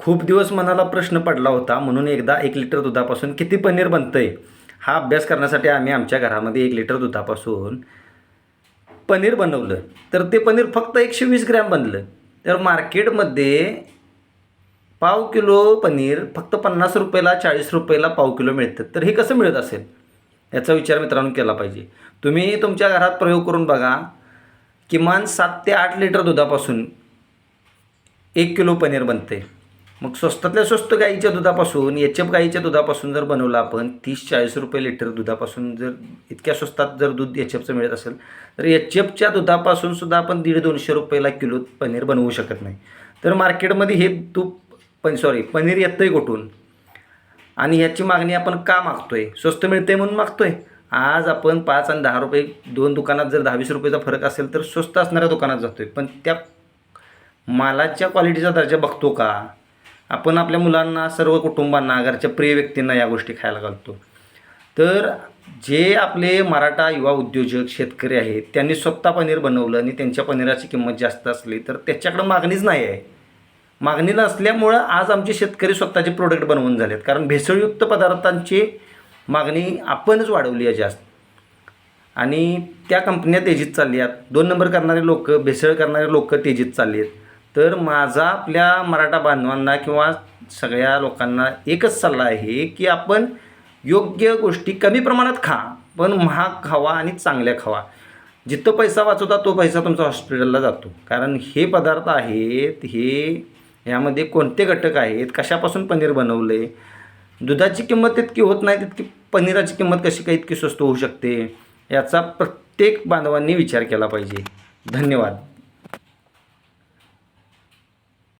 खूप दिवस मनाला प्रश्न पडला होता म्हणून एकदा एक लिटर दुधापासून किती पनीर बनतंय? हा अभ्यास करण्यासाठी आम्ही आमच्या घरामध्ये एक लिटर दुधापासून पनीर बनवलं. तर ते पनीर फक्त एकशे वीस ग्रॅम बनलं. तर मार्केटमध्ये पाव किलो पनीर फक्त पन्नास रुपयाला चाळीस रुपयाला पाव किलो मिळतं. तर हे कसं मिळत असेल? याचा विचार मित्रांनो केला पाहिजे. तुम्ही तुमच्या घरात प्रयोग करून बघा किमान सात ते आठ लिटर दुधापासून एक किलो पनीर बनते मग स्वस्तातल्या स्वस्त गाईच्या दुधापासून एच एफ गाईच्या दुधापासून जर बनवलं आपण तीस चाळीस रुपये लिटर दुधापासून जर इतक्या स्वस्तात जर दूध एच एफचं मिळत असेल तर एच एफच्या दुधापासून सुद्धा आपण दीड दोनशे रुपयाला किलो पनीर बनवू शकत नाही. तर मार्केटमध्ये हे तूप पण सॉरी पनीर येतंय कुठून? आणि ह्याची मागणी आपण का मागतो आहे स्वस्त मिळते म्हणून मागतो आहे आज आपण पाच आणि दहा रुपये दोन दुकानात जर दहावीस रुपयेचा फरक असेल तर स्वस्त असणाऱ्या दुकानात जातो आहे पण त्या मालाच्या क्वालिटीचा दर्जा बघतो का? आपण आपल्या मुलांना सर्व कुटुंबांना घरच्या प्रिय व्यक्तींना या गोष्टी खायला घालतो. तर जे आपले मराठा युवा उद्योजक शेतकरी आहेत त्यांनी स्वतः पनीर बनवलं आणि त्यांच्या पनीराची किंमत जास्त असली तर त्याच्याकडं मागणीच नाही आहे. मागणी नसल्यामुळं आज आमचे शेतकरी स्वतःचे प्रोडक्ट बनवून झालेत. कारण भेसळयुक्त पदार्थांची मागणी आपणच वाढवली आहे जास्त. आणि त्या कंपन्या तेजीत चालली आहेत. दोन नंबर करणारे लोक भेसळ करणारे लोक तेजीत चालली आहेत. तर माझा आपल्या मराठा बांधवांना किंवा सगळ्या लोकांना एकच सल्ला आहे की आपण योग्य गोष्टी कमी प्रमाणात खा पण महाग खावा आणि चांगल्या खावा. जिथं पैसा वाचवता तो पैसा तुमचा हॉस्पिटलला जातो. कारण हे पदार्थ आहेत हे यामध्ये कोणते घटक आहेत कशापासून पनीर बनवलं आहे दुधाची किंमत इतकी होत नाही तितकी पनीराची किंमत कशी काय इतकी स्वस्त होऊ शकते याचा प्रत्येक बांधवांनी विचार केला पाहिजे. धन्यवाद.